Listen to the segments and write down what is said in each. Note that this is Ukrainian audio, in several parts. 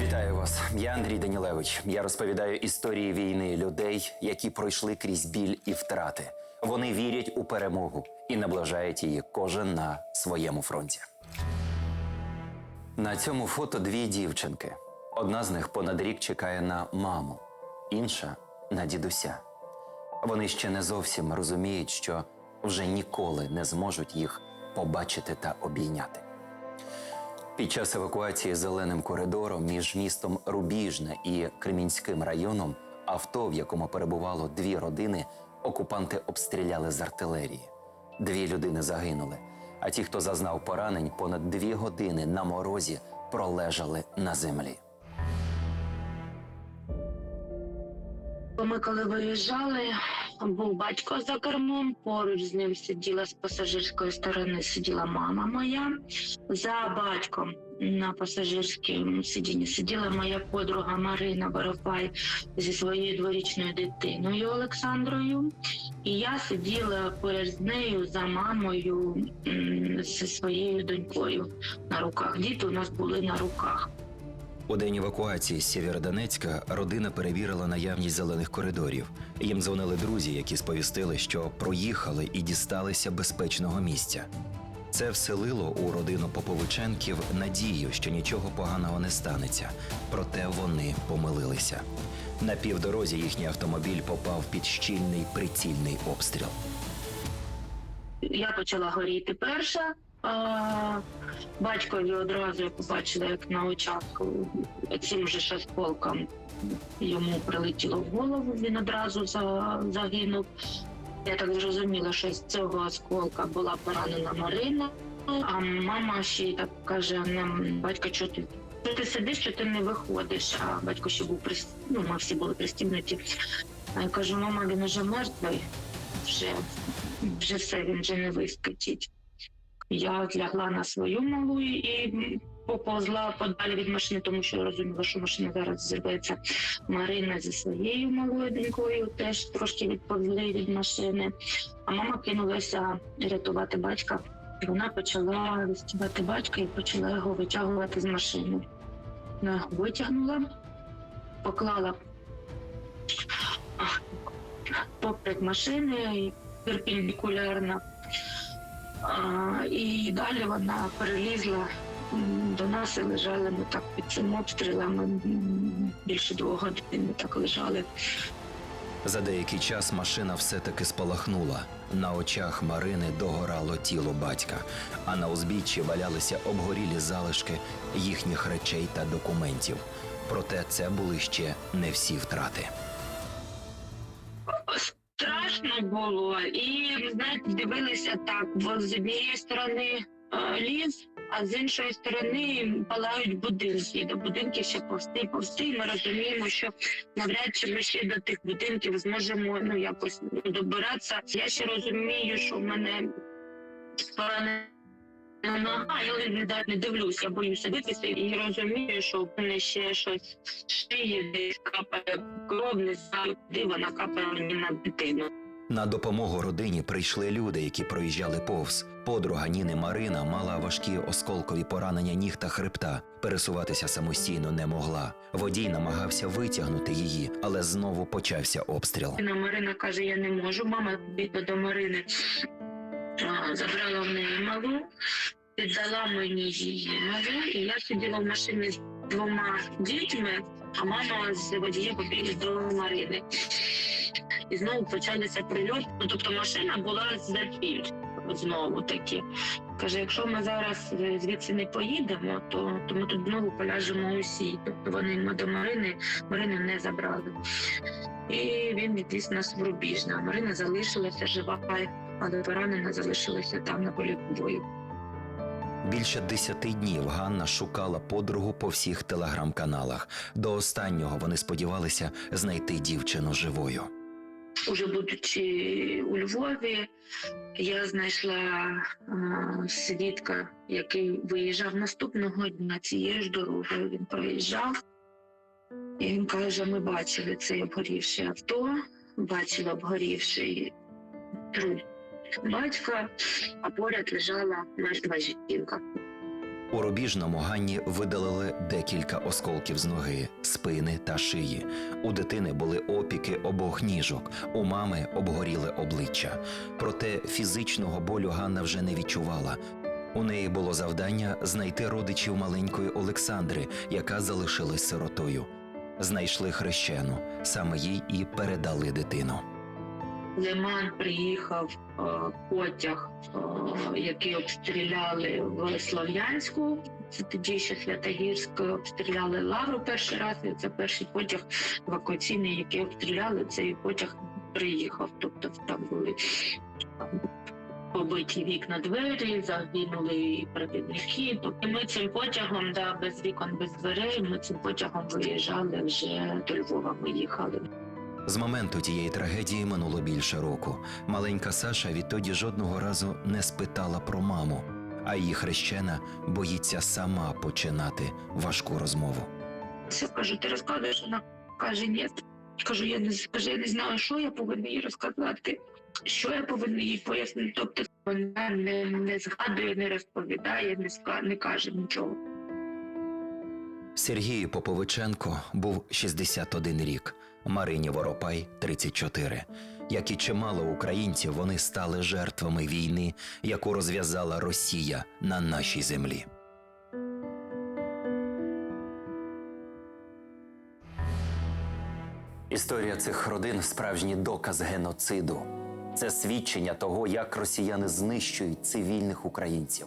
Вітаю вас. Я Андрій Данілевич. Я розповідаю історії війни людей, які пройшли крізь біль і втрати. Вони вірять у перемогу і наближають її кожен на своєму фронті. На цьому фото дві дівчинки. Одна з них понад рік чекає на маму, інша на дідуся. Вони ще не зовсім розуміють, що вже ніколи не зможуть їх побачити та обійняти. Під час евакуації зеленим коридором між містом Рубіжне і Кремінським районом авто, в якому перебувало дві родини, окупанти обстріляли з артилерії. Дві людини загинули, а ті, хто зазнав поранень, понад дві години на морозі пролежали на землі. Ми коли виїжджали, був батько за кермом, поруч з ним сиділа з пасажирської сторони, сиділа мама моя. За батьком на пасажирському сидінні сиділа моя подруга Марина Воропай зі своєю дворічною дитиною Олександрою. І я сиділа поряд з нею за мамою зі своєю донькою на руках. Діти у нас були на руках. У день евакуації з Сєвєродонецька родина перевірила наявність зелених коридорів. Їм дзвонили друзі, які сповістили, що проїхали і дісталися безпечного місця. Це вселило у родину Поповиченків надію, що нічого поганого не станеться. Проте вони помилилися. На півдорозі їхній автомобіль попав під щільний прицільний обстріл. я почала горіти перша. А, батькові одразу я побачила, як на очах цим же ж осколком йому прилетіло в голову, він одразу за, загинув. Я так зрозуміла, що з цього осколка була поранена Марина, а мама ще й так каже нам, батько, що ти? Що ти сидиш, що ти не виходиш? А батько ще був прис... ну, ми всі були пристібнуті. А я кажу, мама, він уже мертвий, вже вже все, він вже не вискочить. Я лягла на свою малу і поповзла подалі від машини, тому що розуміла, що машина зараз зірветься. Марина зі своєю малою донькою теж трошки відповзли від машини. А мама кинулася рятувати батька. Вона почала відстібати батька і почала його витягувати з машини. Вона витягнула, поклала поперед машини перпендикулярно. І далі вона перелізла до нас і лежали ми так під цим обстрілами. Більше двох годин ми так лежали. За деякий час машина все-таки спалахнула. На очах Марини догорало тіло батька, а на узбіччі валялися обгорілі залишки їхніх речей та документів. Проте це були ще не всі втрати. Страшно було, і знаєте, дивилися так, з однієї сторони е, ліс, а з іншої сторони палають будинки. До будинків ще повсти, повсти. Ми розуміємо, що навряд чи ми ще до тих будинків зможемо ну якось добиратися. Я ще розумію, що в мене поранена нога, я не, не дивлюся, боюся дивитися і розумію, що в мене ще щось з шиї десь капає кров, не знаю, куди вона капає мені на дитину. На допомогу родині прийшли люди, які проїжджали повз. Подруга Ніни Марина мала важкі осколкові поранення ніг та хребта. Пересуватися самостійно не могла. Водій намагався витягнути її, але знову почався обстріл. Марина Марина каже, я не можу. Мама бігла до Марини, забрала в неї малу, віддала мені її малу, і я сиділа в машині з двома дітьми, а мама з водієм побігли до Марини. І знову почалися прильоти. Ну, тобто машина була за піль знову таки. Каже, якщо ми зараз е, звідси не поїдемо, то, то ми тут знову поляжемо усі. Тобто вони ми до Марини, Марину не забрали. І він відвіз нас в Рубіжне. Марина залишилася жива, але поранена залишилася там на полі бою. Більше десяти днів Ганна шукала подругу по всіх телеграм-каналах. До останнього вони сподівалися знайти дівчину живою. Уже будучи у Львові, я знайшла свідка, який виїжджав наступного дня цією ж дорогою. Він проїжджав, і він каже: ми бачили цей обгорівший авто, бачили обгорівший труп батька, а поряд лежала мертва жінка. У рубіжному Ганні видалили декілька осколків з ноги, спини та шиї. У дитини були опіки обох ніжок, у мами обгоріле обличчя. Проте фізичного болю Ганна вже не відчувала. У неї було завдання знайти родичів маленької Олександри, яка залишилась сиротою. Знайшли хрещену, саме їй і передали дитину. Лиман приїхав е, потяг, е, який обстріляли в Слов'янську. Це тоді ще Святогірськ обстріляли Лавру перший раз. І це перший потяг евакуаційний, який обстріляли. Цей потяг приїхав. Тобто там були побиті вікна двері, загинули і провідники. Тобто ми цим потягом, да, без вікон, без дверей, ми цим потягом виїжджали вже до Львова. Ми їхали. З моменту тієї трагедії минуло більше року. Маленька Саша відтоді жодного разу не спитала про маму, а її хрещена боїться сама починати важку розмову. Все кажу, ти розказуєш, вона каже, ні. Кажу, я не каже, я не знаю, що я повинна їй розказати, що я повинна їй пояснити. Тобто вона не, не згадує, не розповідає, не ска не каже нічого. Сергію Поповиченко був 61 рік, Марині Воропай 34. Як і чимало українців, вони стали жертвами війни, яку розв'язала Росія на нашій землі. Історія цих родин справжній доказ геноциду. Це свідчення того, як росіяни знищують цивільних українців.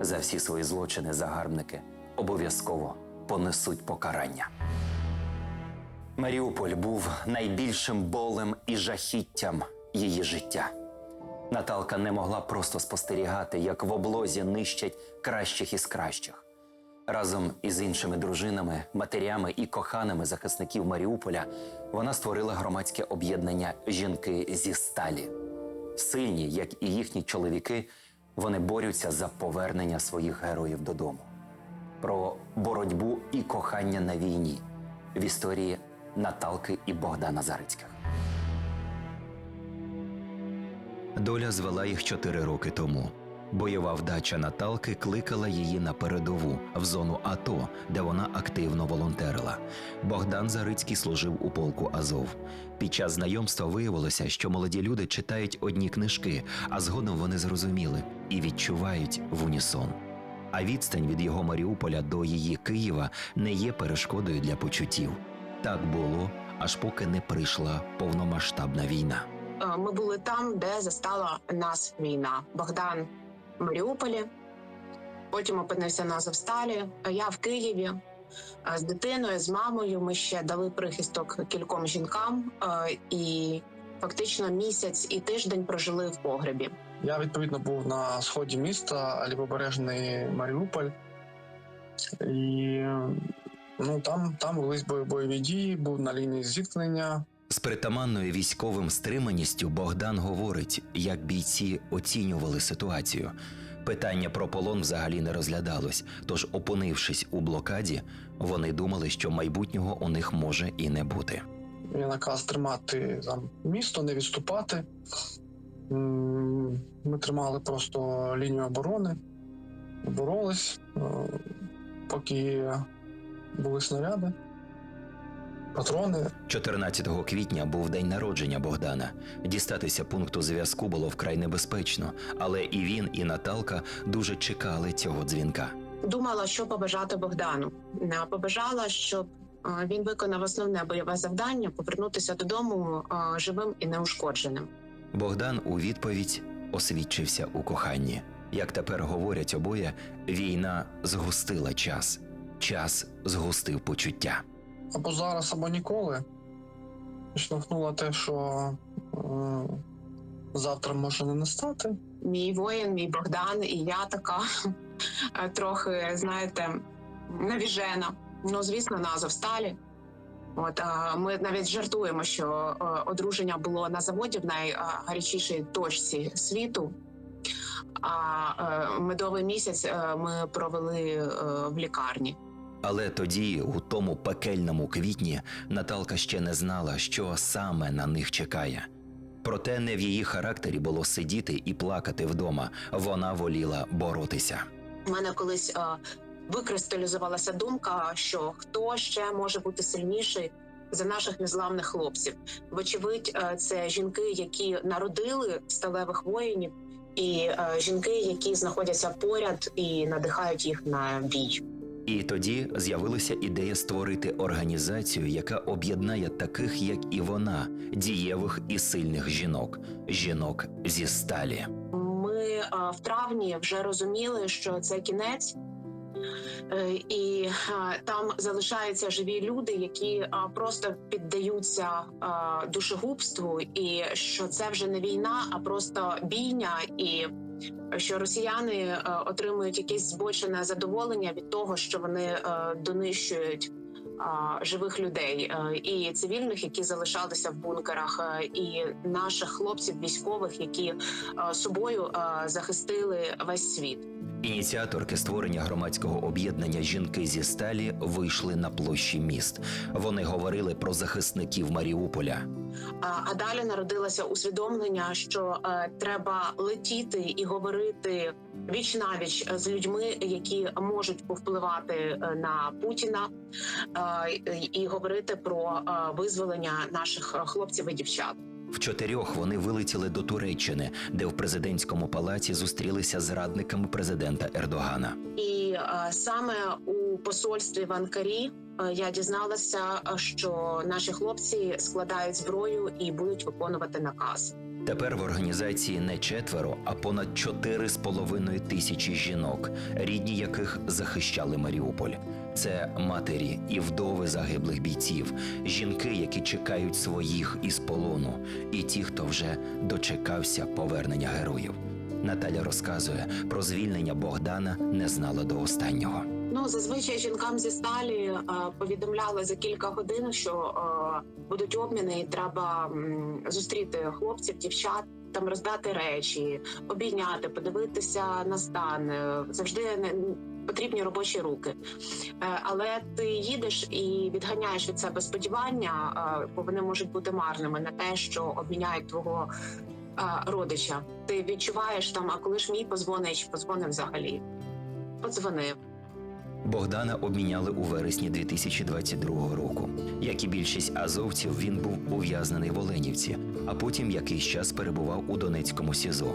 За всі свої злочини загарбники обов'язково понесуть покарання. Маріуполь був найбільшим болем і жахіттям її життя. Наталка не могла просто спостерігати, як в облозі нищать кращих із кращих. Разом із іншими дружинами, матерями і коханими захисників Маріуполя вона створила громадське об'єднання Жінки зі сталі. Сильні, як і їхні чоловіки, вони борються за повернення своїх героїв додому. Про боротьбу і кохання на війні в історії Наталки і Богдана Зарицьких. Доля звела їх чотири роки тому. Бойова вдача Наталки кликала її на передову в зону АТО, де вона активно волонтерила. Богдан Зарицький служив у полку Азов. Під час знайомства виявилося, що молоді люди читають одні книжки, а згодом вони зрозуміли і відчувають в унісон. А відстань від його Маріуполя до її Києва не є перешкодою для почуттів. Так було, аж поки не прийшла повномасштабна війна. Е, Ми були там, де застала нас війна. Богдан в Маріуполі, потім опинився на Азовсталі. Я в Києві Е, з дитиною, з мамою. Ми ще дали прихисток кільком жінкам е, і фактично місяць і тиждень прожили в погребі. Я відповідно був на сході міста, лівобережний Маріуполь, і ну там, там велись бойові дії, був на лінії зіткнення. З притаманною військовим стриманістю Богдан говорить, як бійці оцінювали ситуацію. Питання про полон взагалі не розглядалось, тож, опинившись у блокаді, вони думали, що майбутнього у них може і не бути. Є наказ тримати там місто, не відступати. Ми тримали просто лінію оборони, боролись, е, поки були снаряди, патрони. 14 квітня був день народження Богдана. Дістатися пункту зв'язку було вкрай небезпечно, але і він, і Наталка дуже чекали цього дзвінка. Думала, що побажати Богдану. Побажала, щоб е, він виконав основне бойове завдання повернутися додому е, живим і неушкодженим. Богдан у відповідь освідчився у коханні. Як тепер говорять обоє, війна згустила час, час згустив почуття. Або зараз, або ніколи. Штовхнуло те, що е, завтра може не настати. Мій воїн, мій Богдан, і я така е, трохи, знаєте, навіжена. Ну, звісно, на Азовсталі. От е, ми навіть жартуємо, що е, одруження було на заводі в найгарячішій точці світу. А е, медовий місяць е, ми провели е, в лікарні. Але тоді, у тому пекельному квітні, Наталка ще не знала, що саме на них чекає. Проте не в її характері було сидіти і плакати вдома. Вона воліла боротися. У мене колись е, викристалізувалася думка, що хто ще може бути сильніший за наших незламних хлопців. Вочевидь, це жінки, які народили сталевих воїнів, і е, жінки, які знаходяться поряд і надихають їх на бій. І тоді з'явилася ідея створити організацію, яка об'єднає таких, як і вона, дієвих і сильних жінок, жінок зі сталі. Ми е, в травні вже розуміли, що це кінець. Е, І е, там залишаються живі люди, які е, просто піддаються душегубству, і що це вже не війна, а просто бійня, і що росіяни отримують якесь збочене задоволення від того, що вони донищують живих людей і цивільних, які залишалися в бункерах, і наших хлопців, військових, які собою захистили весь світ. Ініціаторки створення громадського об'єднання Жінки зі сталі вийшли на площі міст. Вони говорили про захисників Маріуполя. А, далі народилося усвідомлення, що е, треба летіти і говорити віч навіч з людьми, які можуть повпливати е, на Путіна, е, і говорити про е, визволення наших е, хлопців і дівчат. В чотирьох вони вилетіли до Туреччини, де в президентському палаці зустрілися з радниками президента Ердогана. І е, саме у посольстві в Анкарі е, я дізналася, е, що наші хлопці складають зброю і будуть виконувати наказ. Тепер в організації не четверо, а понад чотири з половиною тисячі жінок, рідні яких захищали Маріуполь. Це матері і вдови загиблих бійців, жінки, які чекають своїх із полону, і ті, хто вже дочекався повернення героїв. Наталя розказує про звільнення Богдана не знала до останнього. Ну зазвичай жінкам зі сталі е, повідомляли за кілька годин, що е, будуть обміни, і треба зустріти хлопців, дівчат. Там роздати речі, обійняти, подивитися на стан. Е, Завжди потрібні робочі руки. Е, Але ти їдеш і відганяєш від себе сподівання, е, бо вони можуть бути марними на те, що обміняють твого е, родича. Ти відчуваєш там, а коли ж мій позвонить, чи позвонив взагалі? Подзвонив. Богдана обміняли у вересні 2022 року. Як і більшість азовців, він був ув'язнений в Оленівці, а потім якийсь час перебував у Донецькому СІЗО.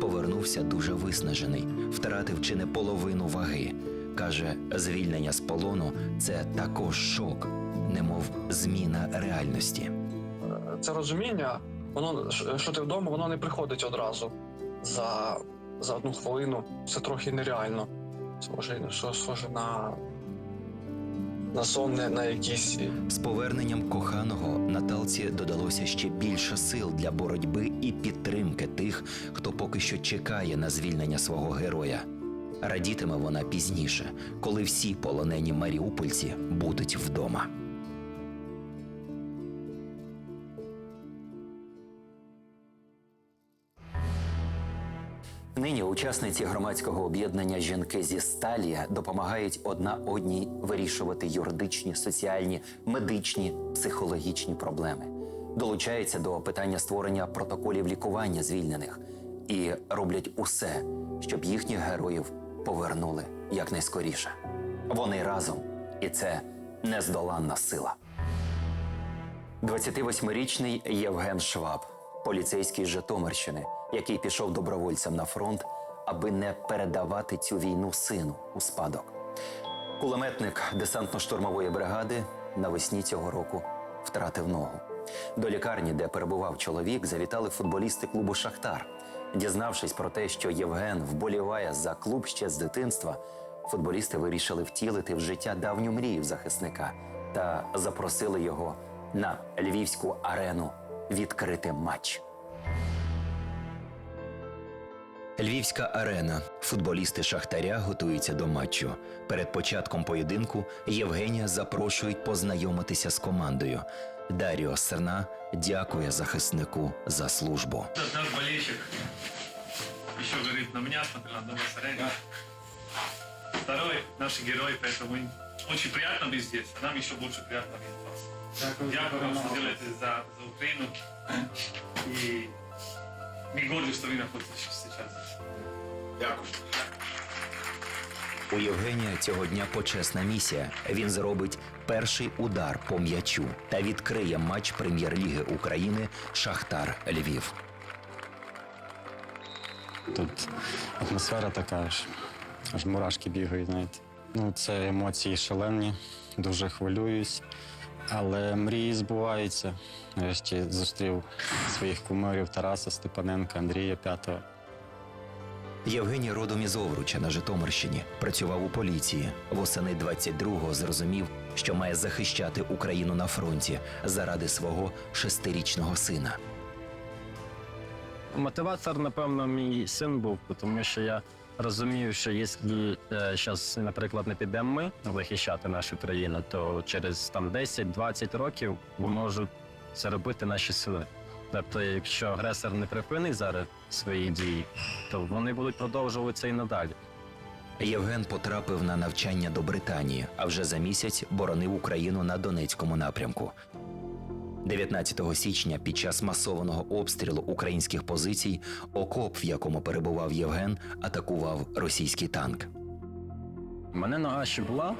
Повернувся дуже виснажений, втратив чи не половину ваги. Каже, звільнення з полону це також шок, немов зміна реальності. Це розуміння, воно що ти вдома, воно не приходить одразу за, за одну хвилину. Це трохи нереально. Схоже, що схоже на, на сон, не на якісь З поверненням коханого Наталці додалося ще більше сил для боротьби і підтримки тих, хто поки що чекає на звільнення свого героя. Радітиме вона пізніше, коли всі полонені маріупольці будуть вдома. Нині учасниці громадського об'єднання Жінки зі сталі допомагають одна одній вирішувати юридичні, соціальні, медичні, психологічні проблеми, долучаються до питання створення протоколів лікування звільнених і роблять усе, щоб їхніх героїв повернули якнайскоріше. Вони разом, і це нездоланна сила. 28-річний Євген Шваб, поліцейський з Житомирщини, який пішов добровольцем на фронт, аби не передавати цю війну сину у спадок. Кулеметник десантно-штурмової бригади навесні цього року втратив ногу. До лікарні, де перебував чоловік, завітали футболісти клубу Шахтар. Дізнавшись про те, що Євген вболіває за клуб ще з дитинства, футболісти вирішили втілити в життя давню мрію захисника та запросили його на львівську арену відкрити матч. Львівська арена. Футболісти Шахтаря готуються до матчу. Перед початком поєдинку Євгенія запрошують познайомитися з командою. Даріо Серна дякує захиснику за службу. Этот наш болельщик еще говорит на меня, смотрел на Дома Сарена. Второй наш герой, поэтому очень приятно быть здесь, а нам еще больше приятно видеть вас. Дякую вам, что делаете за, за Украину. И мы горды, что вы находитесь сейчас здесь. Дякую. У Євгенія цього дня почесна місія. Він зробить перший удар по м'ячу та відкриє матч прем'єр-ліги України Шахтар Львів. Тут атмосфера така ж, аж мурашки бігають, знаєте. Ну, це емоції шалені, дуже хвилююсь, але мрії збуваються. Нарешті зустрів своїх кумирів Тараса Степаненка, Андрія П'ятого. Євгеній родом із Овруча на Житомирщині. Працював у поліції. Восени 22-го зрозумів, що має захищати Україну на фронті заради свого шестирічного сина. Мотиватор, напевно, мій син був, тому що я розумію, що якщо зараз, наприклад, не підемо ми захищати нашу країну, то через там 10-20 років можуть це робити наші сили. Тобто, якщо агресор не припинить зараз свої дії, то вони будуть продовжувати це і надалі. Євген потрапив на навчання до Британії, а вже за місяць боронив Україну на Донецькому напрямку. 19 січня під час масованого обстрілу українських позицій окоп, в якому перебував Євген, атакував російський танк. У мене нога ще була.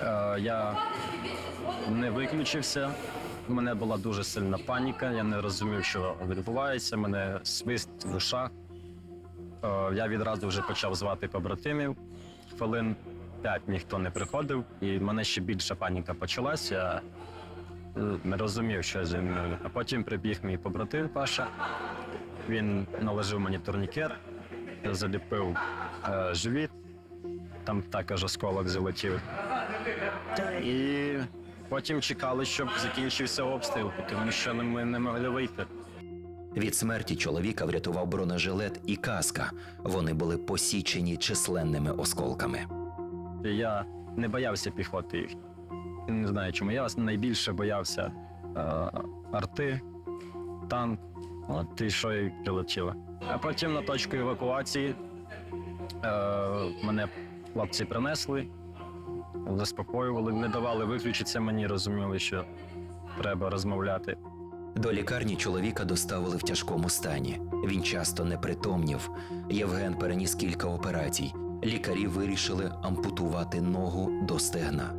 Е, я не виключився. У мене була дуже сильна паніка. Я не розумів, що відбувається. Мене свист в ушах. Е, я відразу вже почав звати побратимів. Хвилин п'ять ніхто не приходив, і в мене ще більша паніка почалася. Е, не розумів, що зі мною. А потім прибіг мій побратим Паша. Він наложив мені турнікет, заліпив е, живіт там також осколок залетів. І потім чекали, щоб закінчився обстріл, тому що ми не могли вийти. Від смерті чоловіка врятував бронежилет і каска. Вони були посічені численними осколками. Я не боявся піхоти. Не знаю чому. Я найбільше боявся е, арти, танк, от і що і прилетіло. А потім на точку евакуації е, мене хлопці принесли, заспокоювали, не давали виключитися мені, розуміли, що треба розмовляти. До лікарні чоловіка доставили в тяжкому стані. Він часто непритомнів. Євген переніс кілька операцій. Лікарі вирішили ампутувати ногу до стегна.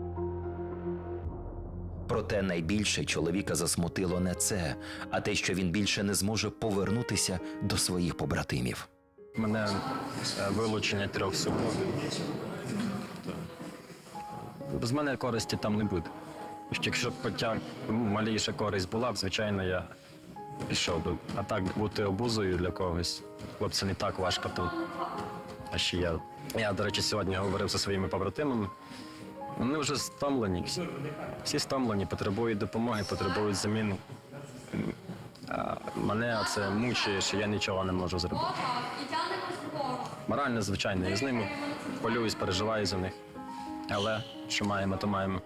Проте найбільше чоловіка засмутило не це, а те, що він більше не зможе повернутися до своїх побратимів. Мене е, вилучення трьох супруг. Без мене користі там не буде. Якщо б хоча маліша користь була б, звичайно, я пішов би. А так бути обузою для когось, хлопці не так важко тут. А ще я. Я, до речі, сьогодні говорив зі своїми побратимами. Вони вже стомлені. Всі, всі стомлені, потребують допомоги, потребують заміни. А мене це мучує, що я нічого не можу зробити. Морально, звичайно, я з ними полююсь, переживаю за них. Але що маємо, то маємо.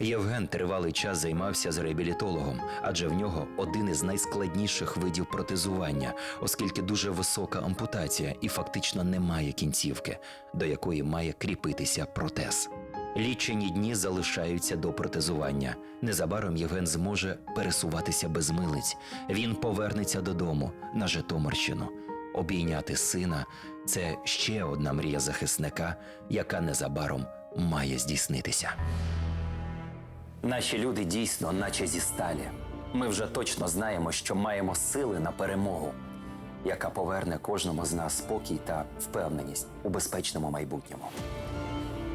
Євген тривалий час займався з реабілітологом, адже в нього один із найскладніших видів протезування, оскільки дуже висока ампутація і фактично немає кінцівки, до якої має кріпитися протез. Лічені дні залишаються до протезування. Незабаром Євген зможе пересуватися без милиць. Він повернеться додому на Житомирщину. Обійняти сина це ще одна мрія захисника, яка незабаром має здійснитися. Наші люди дійсно, наче зі сталі. Ми вже точно знаємо, що маємо сили на перемогу, яка поверне кожному з нас спокій та впевненість у безпечному майбутньому.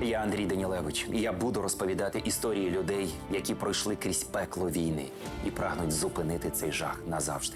Я Андрій Данілевич, і я буду розповідати історії людей, які пройшли крізь пекло війни і прагнуть зупинити цей жах назавжди.